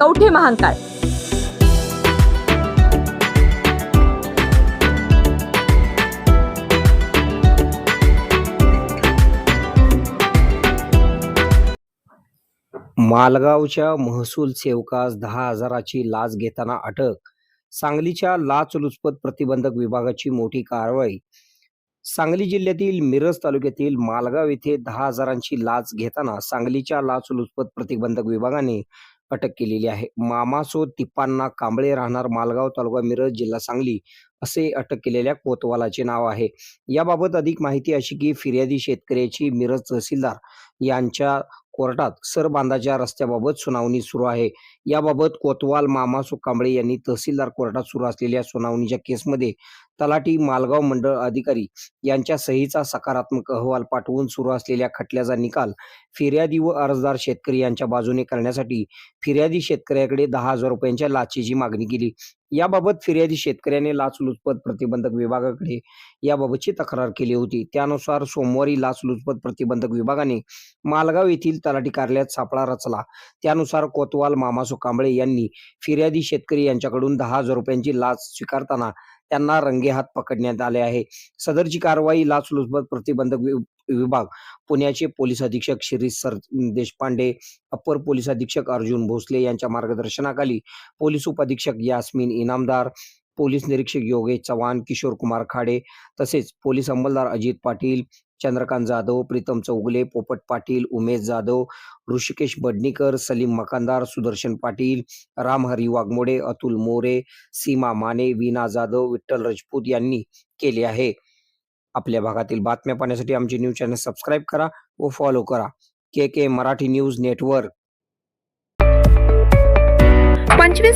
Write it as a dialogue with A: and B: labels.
A: कवठे महांकाळ
B: मालगावच्या महसूल सेवकास दहा हजाराची लाच घेताना अटक सांगलीच्या लाचलुचपत प्रतिबंधक विभागाची मोठी कारवाई. सांगली जिल्ह्यातील मिरज तालुक्यातील मालगाव येथे दहा हजारांची लाच घेताना सांगलीच्या लाचलुचपत प्रतिबंधक विभागाने अटक केलेली आहे. मामासो तिप्पांना कांबळे राहणार मालगाव तालुका मिरज जिल्हा सांगली असे अटक केलेल्या कोतवालाचे नाव आहे. याबाबत अधिक माहिती अशी की फिर्यादी शेतकऱ्याची मिरज तहसीलदार यांच्या कोर्टात सरबांधाच्या रस्त्याबाबत सुनावणी सुरू आहे. याबाबत कोतवाल मामा कांबळे यांनी तहसीलदार कोर्टात सुरू असलेल्या सुनावणीच्या केसमध्ये तलाठी मालगाव मंडळ अधिकारी यांच्या सहीचा सकारात्मक अहवाल पाठवून सुरू असलेल्या खटल्याचा निकाल फिर्यादी व अर्जदार शेतकरी यांच्या बाजूने करण्यासाठी फिर्यादी शेतकऱ्याकडे दहा हजार रुपयांच्या लाचेची मागणी केली. याबाबत फिर्यादी शेतकऱ्याने लाचलुचपत प्रतिबंधक विभागाकडे याबाबतची तक्रार केली होती. त्यानुसार सोमवारी लाचलुचपत प्रतिबंधक विभागाने मालगाव येथील तलाठी कार्यालयात सापळा रचला. त्यानुसार कोतवाल मामासो कांबळे यांनी फिर्यादी शेतकरी यांच्याकडून दहा हजार रुपयांची लाच स्वीकारताना त्यांना रंगेहात पकडण्यात आले आहे. सदरची कारवाई लाचलुचपत प्रतिबंधक वि- विभाग पुण्याचे पोलीस अधीक्षक श्री सर देशपांडे अप्पर पोलीस अधीक्षक अर्जुन भोसले यांच्या मार्गदर्शनाखाली पोलीस उपअधीक्षक यास्मिन इनामदार पोलीस निरीक्षक योगेश चव्हाण किशोर कुमार खाडे तसेच पोलीस अंमलदार अजित पाटील चंद्रकांत जाधव प्रीतम चौगुले पोपट पाटील उमेश जाधव ऋषिकेश बडणीकर सलीम मकानदार सुदर्शन पाटील रामहरी वाघमोडे अतुल मोरे सीमा माने वीणा जाधव विठ्ठल राजपूत यांनी केले आहे. आपल्या भागातील बातम्या पाहण्यासाठी आमचे न्यूज चॅनल सबस्क्राईब करा व फॉलो करा. K K Marathi news network.
C: पंचवीस